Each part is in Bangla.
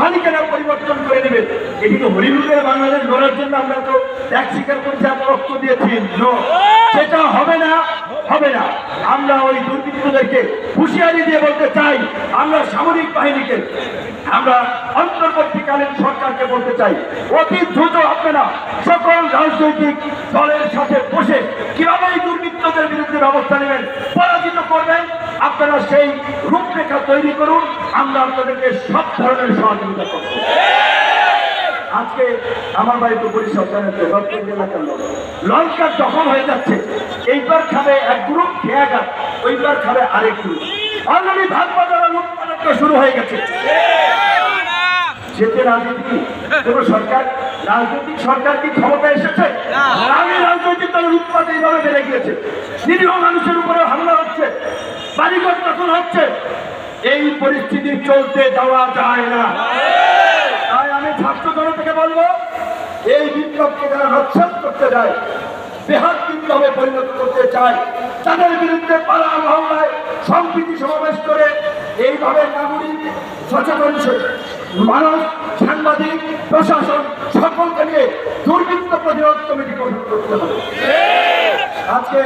মালিকেরা পরিবর্তন করে নেবে। এটি তো হরিলুদের বাংলাদেশ লড়ার জন্য আমরা তো ত্যাগ স্বীকার করছি এত রক্ত দিয়েছি। সেটা হবে না হবে না। আমরা ওই দুর্বৃত্তদেরকে হুঁশিয়ারি দিয়ে বলতে চাই, আমরা সামরিক বাহিনীকে, আমরা অন্তর্বর্তীকালীন সরকারকে বলতে চাই, অতি দ্রুত আপনারা সকল রাজনৈতিক দলের সাথে বসে কীভাবে এই দুর্বৃত্তদের বিরুদ্ধে ব্যবস্থা আপনারা সেই রূপরেখা তৈরি করুন আমরা আপনাদেরকে সব ধরনের সহযোগিতা করব। আজকে আমার বাড়িতে জানেন এলাকার লোক। লঙ্কা দখল হয়ে যাচ্ছে। এইবার খাবে এক গ্রুপ ওইবার খাবে আরেক গ্রুপ। অলরেডি ভাগ শুরু হয়ে গেছে। যেতে রাজনীতি কোন সরকার? রাজনৈতিক সরকার কি ক্ষমতা এসেছে? আমি রাজনৈতিক দলের উৎপাদ এইভাবে বেড়ে গিয়েছে। নিরীহ মানুষের উপরে হামলা বাড়িঘর দখল হচ্ছে। এই পরিস্থিতি চলতে দেওয়া যায় না। তাই আমি ছাত্র জনতাকে বলব, এই বিপ্লবকে যারা রক্ষা করতে যায় বেহাত বিপ্লবে পরিণত করতে চায়, তাদের বিরুদ্ধে পাড়া মহল্লায় সম্প্রীতি সমাবেশ করে এইভাবে নাগরিক, সচেতন মানুষ, সাংবাদিক, প্রশাসন সকলকে নিয়ে দুর্বৃত্ত প্রতিরোধ কমিটি গঠন করতে হবে। আজকে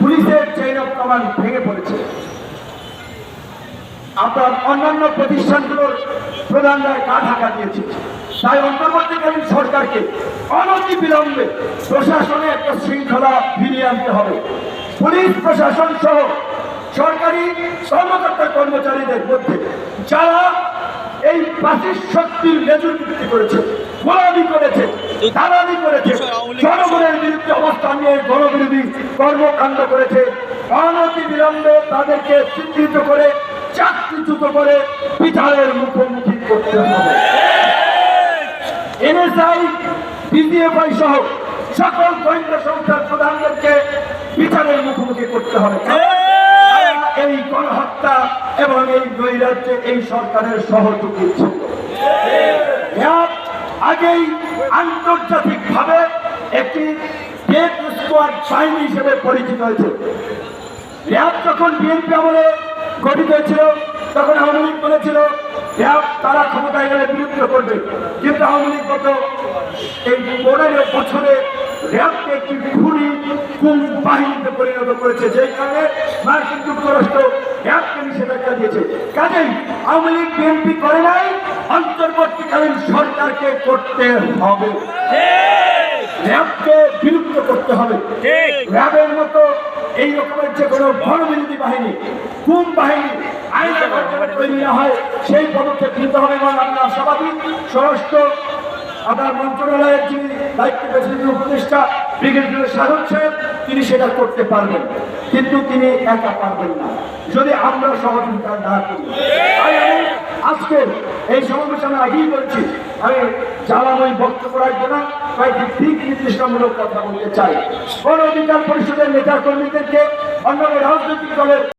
পুলিশের চেইন অফ কমান্ড ভেঙে পড়েছে। আপনার অন্যান্য প্রতিষ্ঠানগুলোর প্রধানরা গা ঢাকা দিয়েছে। তাই অন্তর্বর্তীকালীন সরকারকে অনতি বিলম্বে প্রশাসনে একটা শৃঙ্খলা ফিরিয়ে আনতে হবে। পুলিশ, প্রশাসন সহ সরকারি কর্মকর্তা কর্মচারীদের মধ্যে যারা এই প্রাচীর শক্তির নেতৃত্ব করেছে, গোলামি করেছে, দালালি করেছে, জনগণের বিরুদ্ধে অবস্থান নিয়ে গণবিরোধী কর্মকাণ্ড করেছে, অনতি বিলম্বে তাদেরকে চিহ্নিত করে চাকরিচ্যুত করে বিচারের মুখোমুখি করতে হবে। এনএসআই বিজিএফআই সহ সকল গোয়েন্দা সংস্থার প্রধানদেরকে বিচারের মুখোমুখি করতে হবে। এই গণহত্যা এবং এই নৈরাজ্যে এই সরকারের সহযোগী ছিল। আগেই আন্তর্জাতিকভাবে একটি স্কোয়াড বাহিনী হিসেবে পরিচিত হয়েছে। র্যাব যখন বিএনপি আমলে গঠিত হয়েছিল তখন আওয়ামী লীগ বলেছিল তারা ক্ষমতায় গেলে বিলুপ্ত করবে। কিন্তু আওয়ামী লীগ গত এই পনেরো বছরে র্যাবকে একটি খুনি কুম বাহিনীতে পরিণত করেছে যেই কারণে মার্কিন যুক্তরাষ্ট্র র্যাবকে নিষেধাজ্ঞা দিয়েছে। কাজেই আওয়ামী লীগ বিএনপি করে নাই অন্তর্বর্তীকালীন সরকারকে করতে হবে। র্যাবকে বিলুপ্ত করতে হবে। র্যাবের মতো এই রকমের যে কোনো গণবিরোধী বাহিনী কোন বাহিনী, আইন তৈরি না হয়, সেই পদক্ষেপ নিতে হবে এবং আমি আশাবাদী স্বরাষ্ট্র আপনার মন্ত্রণালয়ের যিনি দায়িত্ব পেয়েছেন উপদেষ্টা, ব্রিগেডিয়ার সাধন সাহেব, তিনি সেটা করতে পারবেন। কিন্তু তিনি একা পারবেন না। যদি আমরা সহযোগিতা না করি আজকের এই সমাবেশ আমি আগেই বলছি, আমি জ্বালাময় বক্তব্য রাখব না, কয়েকটি দিক নির্দেশনামূলক কথা বলতে চাই। গণ অধিকার পরিষদের নেতা কর্মীদেরকে অন্যান্য রাজনৈতিক দলের